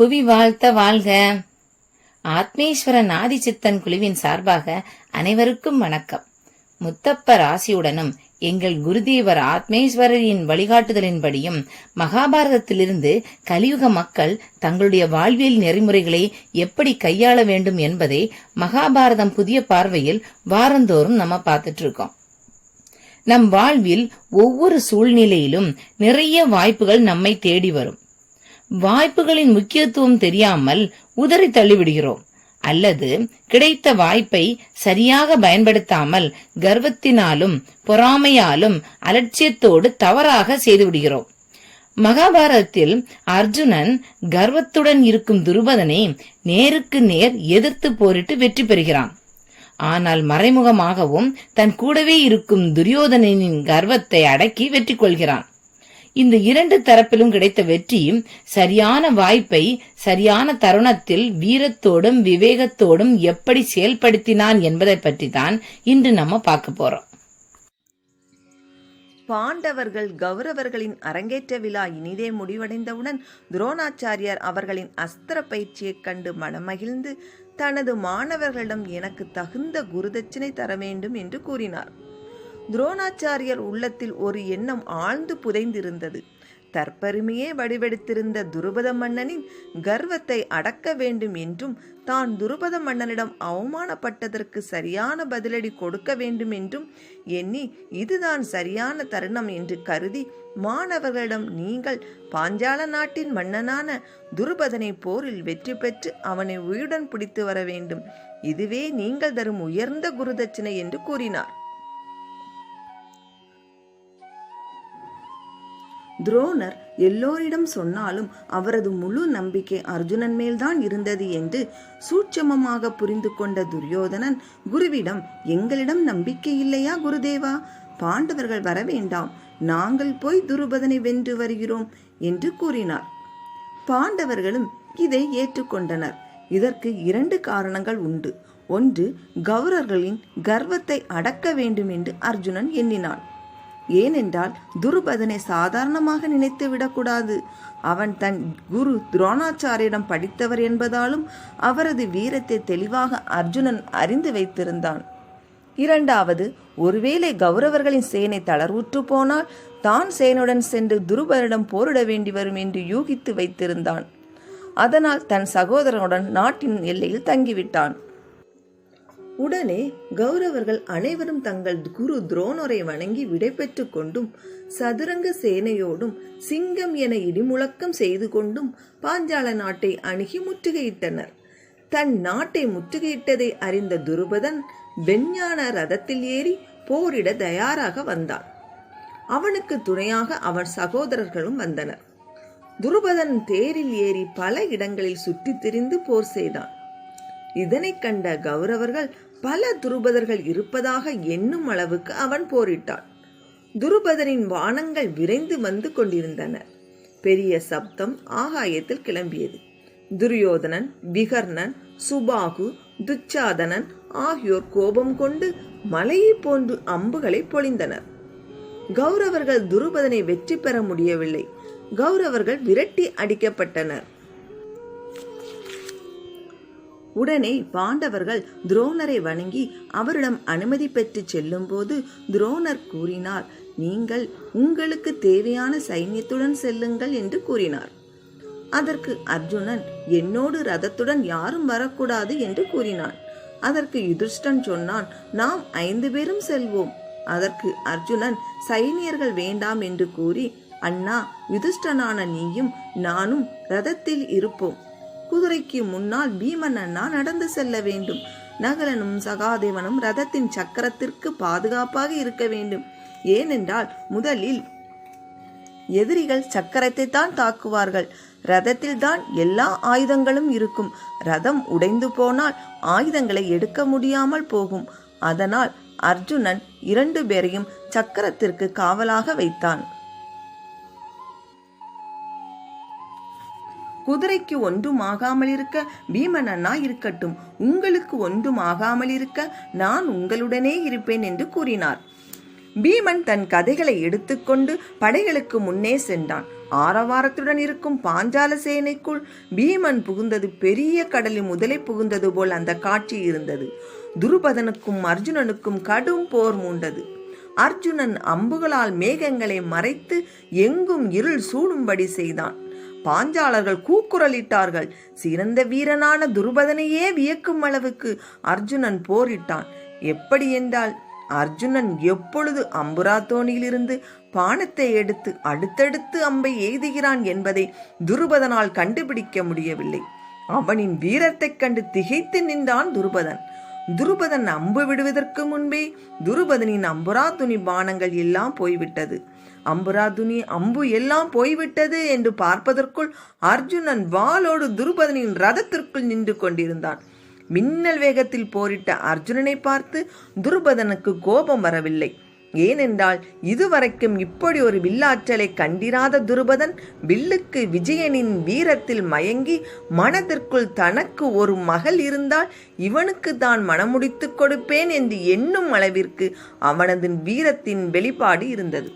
புவி வாழ்த்த வாழ்க. ஆத்மேஸ்வரன் ஆதிச்சித்தன் குழுவின் சார்பாக அனைவருக்கும் வணக்கம். முத்தப்பர் ஆசியுடனும் எங்கள் குருதேவர் ஆத்மேஸ்வரரின் வழிகாட்டுதலின்படியும் மகாபாரதத்திலிருந்து கலியுக மக்கள் தங்களுடைய வாழ்வியல் நெறிமுறைகளை எப்படி கையாள வேண்டும் என்பதை மகாபாரதம் புதிய பார்வையில் வாரந்தோறும் நம்ம பார்த்துட்டு இருக்கோம் நம் வாழ்வில் ஒவ்வொரு சூழ்நிலையிலும் நிறைய வாய்ப்புகள் நம்மை தேடி வரும். வாய்ப்புகளின் முக்கியத்துவம் தெரியாமல் உதறி தள்ளிவிடுகிறோம். அல்லது கிடைத்த வாய்ப்பை சரியாக பயன்படுத்தாமல் கர்வத்தினாலும் பொறாமையாலும் அலட்சியத்தோடு தவறாக செய்துவிடுகிறோம். மகாபாரதத்தில் அர்ஜுனன் கர்வத்துடன் இருக்கும் துருபதனை நேருக்கு நேர் எதிர்த்து போரிட்டு வெற்றி பெறுகிறான். ஆனால் மறைமுகமாகவும் தன் கூடவே இருக்கும் துரியோதனனின் கர்வத்தை அடக்கி வெற்றி கொள்கிறான் இந்த இரண்டு தரப்பிலும் கிடைத்த வெற்றியும் சரியான வாய்ப்பை சரியான தருணத்தில் வீரத்தோடும் விவேகத்தோடும் எப்படி செயல்படுத்தினான் என்பதை பற்றி தான் இன்று நம்ம பார்க்க போறோம். பாண்டவர்கள் கௌரவர்களின் அரங்கேற்ற விழா இனிதே முடிவடைந்தவுடன் துரோணாச்சாரியார் அவர்களின் அஸ்திர பயிற்சியைக் கண்டு மனமகிழ்ந்து தனது மாணவர்களிடம் எனக்கு தகுந்த குருதட்சிணை தர வேண்டும் என்று கூறினார். துரோணாச்சாரியர் உள்ளத்தில் ஒரு எண்ணம் ஆழ்ந்து புதைந்திருந்தது. தற்பெருமையே வடிவெடுத்திருந்த துருபத மன்னனின் கர்வத்தை அடக்க வேண்டும் என்றும் தான் துருபத மன்னனிடம் அவமானப்பட்டதற்கு சரியான பதிலடி கொடுக்க வேண்டும் என்றும் எண்ணி இதுதான் சரியான தருணம் என்று கருதி மாணவர்களிடம் நீங்கள் பாஞ்சால நாட்டின் மன்னனான துருபதனை போரில் வெற்றி பெற்று அவனை உயிருடன் பிடித்து வர வேண்டும். இதுவே நீங்கள் தரும் உயர்ந்த குருதட்சிணை என்று கூறினார். துரோணர் எல்லோரிடம் சொன்னாலும் அவரது முழு நம்பிக்கை அர்ஜுனன் மேல்தான் இருந்தது என்று சூட்சமமாக புரிந்து கொண்ட துரியோதனன் குருவிடம் எங்களிடம் நம்பிக்கை இல்லையா குருதேவா? பாண்டவர்கள் வர வேண்டாம். நாங்கள் போய் துருபதனை வென்று வருகிறோம் என்று கூறினார். பாண்டவர்களும் இதை ஏற்றுக்கொண்டனர். இதற்கு இரண்டு காரணங்கள் உண்டு. ஒன்று கௌரவர்களின் கர்வத்தை அடக்க வேண்டும் என்று அர்ஜுனன் எண்ணினான். ஏனென்றால் துருபதனை சாதாரணமாக நினைத்து விடக்கூடாது. அவன் தன் குரு துரோணாச்சாரியிடம் படித்தவர் என்பதாலும் அவரது வீரத்தை தெளிவாக அர்ஜுனன் அறிந்து வைத்திருந்தான். இரண்டாவது ஒருவேளை கௌரவர்களின் சேனை தளர்வுற்று போனால் தான் சேனுடன் சென்று துருபரிடம் போரிட வேண்டி வரும் என்று யூகித்து வைத்திருந்தான். அதனால் தன் சகோதரனுடன் நாட்டின் எல்லையில் தங்கிவிட்டான். உடனே கௌரவர்கள் அனைவரும் தங்கள் குரு துரோணரை வணங்கி விடைபெற்று கொண்டும் சதுரங்க சேனையோடும் சிங்கம் என இடிமுழக்கம் செய்து கொண்டும் பாஞ்சால நாட்டை அணுகி முற்றுகையிட்டனர். தன் நாட்டை முற்றுகையிட்டதை அறிந்த துருபதன் வெஞ்ஞான ரதத்தில் ஏறி போரிட தயாராக வந்தான். அவனுக்கு துணையாக அவன் சகோதரர்களும் வந்தனர். துருபதன் தேரில் ஏறி பல இடங்களில் சுற்றித் திரிந்து போர் செய்தான். இதனைக் கண்ட கௌரவர்கள் பல துருபதர்கள் இருப்பதாக எண்ணும் அளவுக்கு அவன் போரிட்டான். துருபதரின் வானங்கள் விரைந்து வந்து கொண்டிருந்தன. பெரிய சப்தம் ஆகாயத்தில் கிளம்பியது. துரியோதனன் விகர்ணன் சுபாகு துச்சாதனன் ஆகியோர் கோபம் கொண்டு மலையை போன்று அம்புகளை பொழிந்தனர். கௌரவர்கள் துருபதனை வெற்றி பெற முடியவில்லை. கௌரவர்கள் விரட்டி அடிக்கப்பட்டனர். உடனே பாண்டவர்கள் துரோணரை வணங்கி அவரிடம் அனுமதி பெற்று செல்லும்போது துரோணர் கூறினார் நீங்கள் உங்களுக்கு தேவையான சைன்யத்துடன் செல்லுங்கள் என்று கூறினார். அதற்கு அர்ஜுனன் என்னோடு ரதத்துடன் யாரும் வரக்கூடாது என்று கூறினான். அதற்கு யுதிஷ்டன் சொன்னான் நாம் ஐந்து பேரும் செல்வோம் அதற்கு அர்ஜுனன் சைனியர்கள் வேண்டாம் என்று கூறி அண்ணா யுதிஷ்டனான நீயும் நானும் ரதத்தில் இருப்போம். குதிரைக்கு முன்னால் பீமன் அண்ணா நடந்து செல்ல வேண்டும். நகலனும் சகாதேவனும் ரதத்தின் சக்கரத்திற்கு பாதுகாப்பாக இருக்க வேண்டும். ஏனென்றால் முதலில் எதிரிகள் சக்கரத்தை தான் தாக்குவார்கள். ரதத்தில் தான் எல்லா ஆயுதங்களும் இருக்கும். ரதம் உடைந்து போனால் ஆயுதங்களை எடுக்க முடியாமல் போகும். அதனால் அர்ஜுனன் இரண்டு பேரையும் சக்கரத்திற்கு காவலாக வைத்தான். குதிரைக்கு ஒன்றும் ஆகாமல் இருக்க பீமன் அண்ணா இருக்கட்டும் உங்களுக்கு ஒன்றும் ஆகாமல் இருக்க நான் உங்களுடனே இருப்பேன் என்று கூறினார். பீமன் தன் கதைகளை எடுத்துக்கொண்டு படைகளுக்கு முன்னே சென்றான். ஆரவாரத்துடன் இருக்கும் பாஞ்சால சேனைக்குள் பீமன் புகுந்தது பெரிய கடலில் முதலை புகுந்தது போல் அந்த காட்சி இருந்தது. துருபதனுக்கும் அர்ஜுனனுக்கும் கடும் போர் மூண்டது. அர்ஜுனன் அம்புகளால் மேகங்களை மறைத்து எங்கும் இருள் சூடும்படி செய்தான். பாஞ்சாலர்கள் கூக்குரலிட்டார்கள். சிறந்த வீரனான துருபதனையே வியக்கும் அளவுக்கு அர்ஜுனன் போரிட்டான். எப்படி என்றால் அர்ஜுனன் எப்பொழுது அம்புராத்தோணியிலிருந்து பானத்தை எடுத்து அடுத்தடுத்து அம்பை எய்துகிறான் என்பதை துருபதனால் கண்டுபிடிக்க முடியவில்லை. அவனின் வீரத்தைக் கண்டு திகைத்து நின்றான் துருபதன். துருபதன் அம்பு விடுவதற்கு முன்பே துருபதனின் அம்புரா துணி பானங்கள் எல்லாம் போய்விட்டது. அம்புராதுனி அம்பு எல்லாம் போய்விட்டது என்று பார்ப்பதற்குள் அர்ஜுனன் வாளோடு துருபதனின் ரதத்திற்குள் நின்று கொண்டிருந்தான். மின்னல் வேகத்தில் போரிட்ட அர்ஜுனனை பார்த்து துருபதனுக்கு கோபம் வரவில்லை. ஏனென்றால் இதுவரைக்கும் இப்படி ஒரு வில்லாற்றலை கண்டிராத துருபதன் வில்லுக்கு விஜயனின் வீரத்தில் மயங்கி மனதிற்குள் தனக்கு ஒரு மகள் இருந்தால் இவனுக்கு தான் மணமுடித்துக் கொடுப்பேன் என்று எண்ணும் அளவிற்கு அவனது வீரத்தின் வெளிப்பாடு இருந்தது.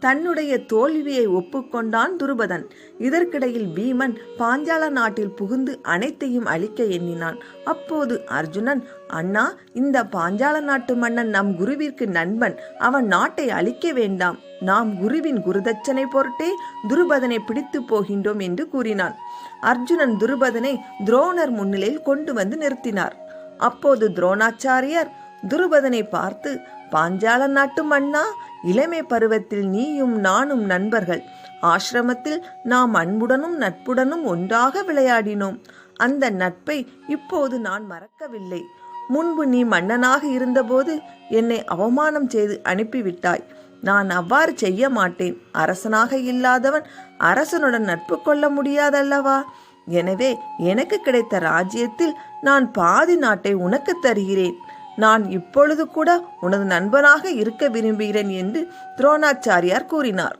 தன்னுடைய தோல்வியை ஒப்புக்கொண்டான் துருபதன். இதற்கிடையில் பீமன் பாஞ்சால நாட்டில் புகுந்து அனைத்தையும் அழிக்க எண்ணினான். அப்போது அர்ஜுனன் அண்ணா இந்த பாஞ்சால நாட்டு மன்னன் நம் குருவிற்கு நண்பன். அவன் நாட்டை அழிக்க வேண்டாம். நாம் குருவின் குருதட்சனை பொருட்டே துருபதனை பிடித்து போகின்றோம் என்று கூறினான். அர்ஜுனன் துருபதனை துரோணர் முன்னிலையில் கொண்டு வந்து நிறுத்தினார். அப்போது துரோணாச்சாரியார் துருபதனை பார்த்து பாஞ்சால நாட்டு மன்னா இளமை பருவத்தில் நீயும் நானும் நண்பர்கள். ஆசிரமத்தில் நாம் அன்புடனும் நட்புடனும் ஒன்றாக விளையாடினோம். அந்த நட்பை இப்போது நான் மறக்கவில்லை. முன்பு நீ மன்னனாக இருந்தபோது என்னை அவமானம் செய்து அனுப்பிவிட்டாய். நான் அவ்வாறு செய்ய மாட்டேன். அரசனாக இல்லாதவன் அரசனுடன் நட்பு கொள்ள முடியாதல்லவா? எனவே எனக்கு கிடைத்த ராஜ்யத்தில் நான் பாதி நாட்டை உனக்கு தருகிறேன். நான் இப்பொழுது கூட உனது நண்பனாக இருக்க விரும்புகிறேன் என்று துரோணாச்சாரியார் கூறினார்.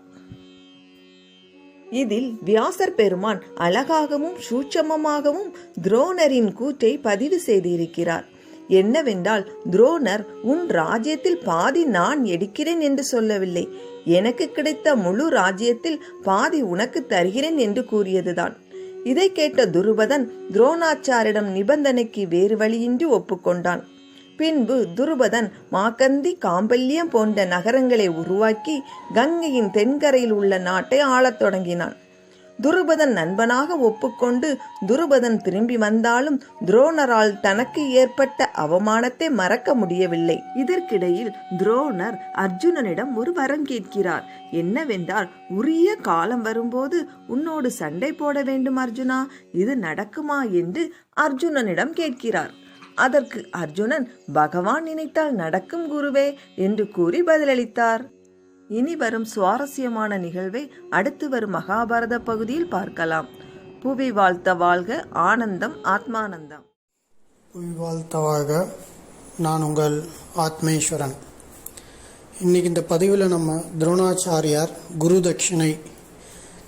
இதில் வியாசர் பெருமான் அழகாகவும் சூட்சமமாகவும் துரோணரின் கூற்றை பதிவு செய்திருக்கிறார். என்னவென்றால் துரோணர் உன் ராஜ்யத்தில் பாதி நான் எடுக்கிறேன் என்று சொல்லவில்லை. எனக்கு கிடைத்த முழு ராஜ்யத்தில் பாதி உனக்கு தருகிறேன் என்று கூறியதுதான். இதை கேட்ட துருபதன் துரோணாச்சாரிடம் நிபந்தனைக்கு வேறு வழியின்றி ஒப்புக்கொண்டான். பின்பு துருபதன் மாக்கந்தி காம்பல்யம் போன்ற நகரங்களை உருவாக்கி கங்கையின் தென்கரையில் உள்ள நாட்டை ஆளத் தொடங்கினான். துருபதன் நண்பனாக ஒப்புக்கொண்டு துருபதன் திரும்பி வந்தாலும் துரோணரால் தனக்கு ஏற்பட்ட அவமானத்தை மறக்க முடியவில்லை. இதற்கிடையில் துரோணர் அர்ஜுனனிடம் ஒரு வரம் கேட்கிறார். என்னவென்றால் உரிய காலம் வரும்போது உன்னோடு சண்டை போட வேண்டும் அர்ஜுனா. இது நடக்குமா என்று அர்ஜுனனிடம் கேட்கிறார். அதற்கு அர்ஜுனன் பகவான் நினைத்தால் நடக்கும் குருவே என்று கூறி பதிலளித்தார். இனி வரும் சுவாரஸ்யமான நிகழ்வை அடுத்து வரும் மகாபாரத பகுதியில் பார்க்கலாம். புவி வாழ்த்த வாழ்க ஆனந்தம் ஆத்மானந்தம். புவி வாழ்த்த வாழ்க நான் உங்கள் ஆத்மேஸ்வரன். இன்னைக்கு இந்த பதிவில் நம்ம துரோணாச்சாரியார் குரு தட்சிணை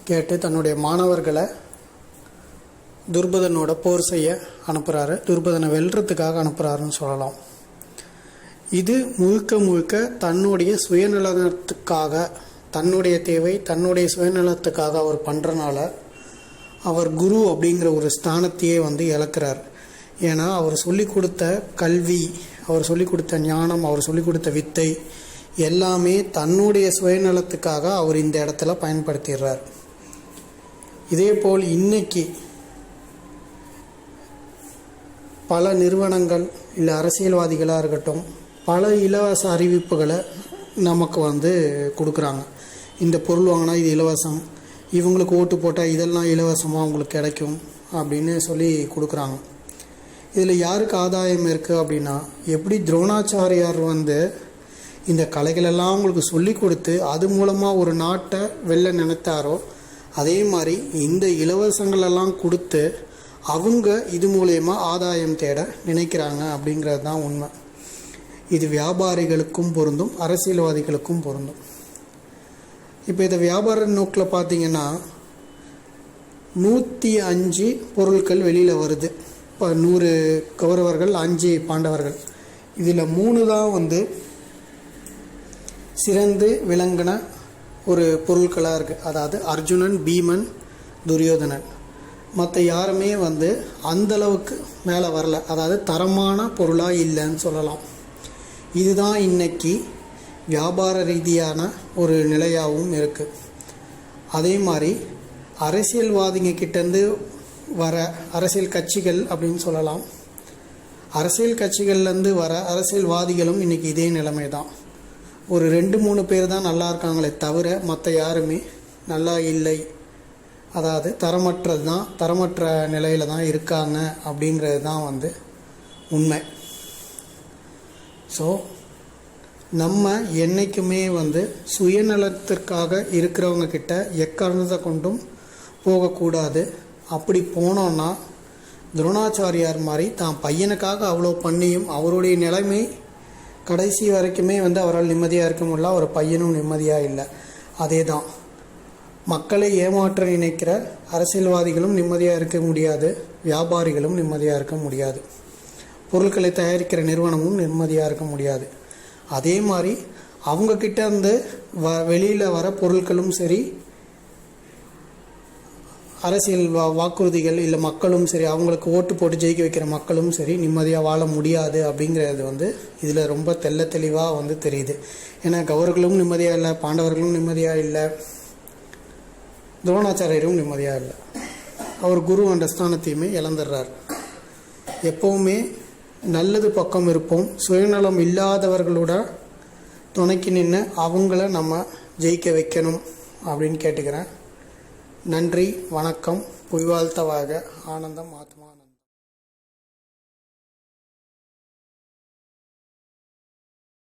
கேட்டு தன்னுடைய மாணவர்களை துர்பதனோட போர் செய்ய அனுப்புகிறாரு துர்பதனை வெல்றதுக்காக அனுப்புகிறாருன்னு சொல்லலாம். இது முழுக்க முழுக்க தன்னுடைய சுயநலத்துக்காக தன்னுடைய தேவை தன்னுடைய சுயநலத்துக்காக அவர் பண்ணுறனால அவர் குரு அப்படிங்கிற ஒரு ஸ்தானத்தையே வந்து இழக்கிறார். ஏன்னா அவர் சொல்லி கொடுத்த கல்வி அவர் சொல்லி கொடுத்த ஞானம் அவர் சொல்லி கொடுத்த வித்தை எல்லாமே தன்னுடைய சுயநலத்துக்காக அவர் இந்த இடத்துல பயன்படுத்திடுறார். இதே போல் இன்னைக்கு பல நிறுவனங்கள் இல்லை அரசியல்வாதிகளாக இருக்கட்டும் பல இலவச அறிவிப்புகளை நமக்கு வந்து கொடுக்குறாங்க. இந்த பொருள் வாங்கினா இது இலவசம் இவங்களுக்கு ஓட்டு போட்டால் இதெல்லாம் இலவசமாக அவங்களுக்கு கிடைக்கும் அப்படின்னு சொல்லி கொடுக்குறாங்க. இதில் யாருக்கு ஆதாயம் இருக்குது அப்படின்னா எப்படி துரோணாச்சாரியார் வந்து இந்த கலைகளெல்லாம் அவங்களுக்கு சொல்லி கொடுத்து அது மூலமாக ஒரு நாட்டை வெளில நினைத்தாரோ அதே மாதிரி இந்த இலவசங்களெல்லாம் கொடுத்து அவங்க இது மூலயமா ஆதாயம் தேட நினைக்கிறாங்க அப்படிங்கிறது தான் உண்மை. இது வியாபாரிகளுக்கும் பொருந்தும் அரசியல்வாதிகளுக்கும் பொருந்தும். இப்போ இதை வியாபார நோக்கில் பார்த்தீங்கன்னா நூற்றி அஞ்சு பொருட்கள் வெளியில் வருது. இப்போ நூறு கௌரவர்கள் அஞ்சு பாண்டவர்கள். இதில் மூணு தான் வந்து சிறந்து விளங்கின ஒரு பொருட்களாக இருக்குது அதாவது அர்ஜுனன் பீமன் துரியோதனன். மற்ற யாருமே வந்து அந்தளவுக்கு மேலே வரல. அதாவது தரமான பொருளாக இல்லைன்னு சொல்லலாம். இதுதான் இன்றைக்கி வியாபார ரீதியான ஒரு நிலையாகவும் இருக்குது அதே மாதிரி அரசியல்வாதிங்க கிட்டேருந்து வர அரசியல் கட்சிகள் அப்படின்னு சொல்லலாம். அரசியல் கட்சிகள்லேருந்து வர அரசியல்வாதிகளும் இன்றைக்கி இதே நிலைமை தான் ஒரு ரெண்டு மூணு பேர் தான் நல்லா இருக்காங்களே தவிர மற்ற யாருமே நல்லா இல்லை. அதாவது தரமற்றது தான் தரமற்ற நிலையில் தான் இருக்காங்க அப்படிங்கிறது தான் வந்து உண்மை. ஸோ நம்ம என்றைக்குமே வந்து சுயநலத்திற்காக இருக்கிறவங்க கிட்ட எக்காரணத்தை கொண்டும் போகக்கூடாது. அப்படி போனோன்னா துரோணாச்சாரியார் மாதிரி தான் பையனுக்காக அவ்வளோ பண்ணியும் அவருடைய நிலைமை கடைசி வரைக்குமே வந்து அவரால் நிம்மதியாக இருக்க முடியல ஒரு பையனும் நிம்மதியாக இல்லை. அதே தான் மக்களை ஏமாற்ற நினைக்கிற அரசியல்வாதிகளும் நிம்மதியாக இருக்க முடியாது. வியாபாரிகளும் நிம்மதியாக இருக்க முடியாது. பொருட்களை தயாரிக்கிற நிறுவனமும் நிம்மதியாக இருக்க முடியாது. அதே மாதிரி அவங்க கிட்ட இருந்து வ வெளியில் வர பொருட்களும் சரி அரசியல் வா வாக்குறுதிகள் இல்லை மக்களும் சரி அவங்களுக்கு ஓட்டு போட்டு ஜெயிக்க வைக்கிற மக்களும் சரி நிம்மதியாக வாழ முடியாது அப்படிங்கிறது வந்து இதில் ரொம்ப தெள்ள தெளிவாக வந்து தெரியுது. ஏன்னா கௌரவர்களும் நிம்மதியாக இல்லை பாண்டவர்களும் நிம்மதியாக இல்லை துரோணாச்சாரியரும் நிம்மதியாக இல்லை. அவர் குரு என்ற ஸ்தானத்தையுமே இழந்துடுறார் எப்போவுமே நல்லது பக்கம் இருப்போம். சுயநலம் இல்லாதவர்களோட துணைக்கு நின்று அவங்கள நம்ம ஜெயிக்க வைக்கணும் அப்படின்னு கேட்டுக்கிறேன். நன்றி வணக்கம். புய்வாழ்த்தவாக ஆனந்தம் ஆத்மா.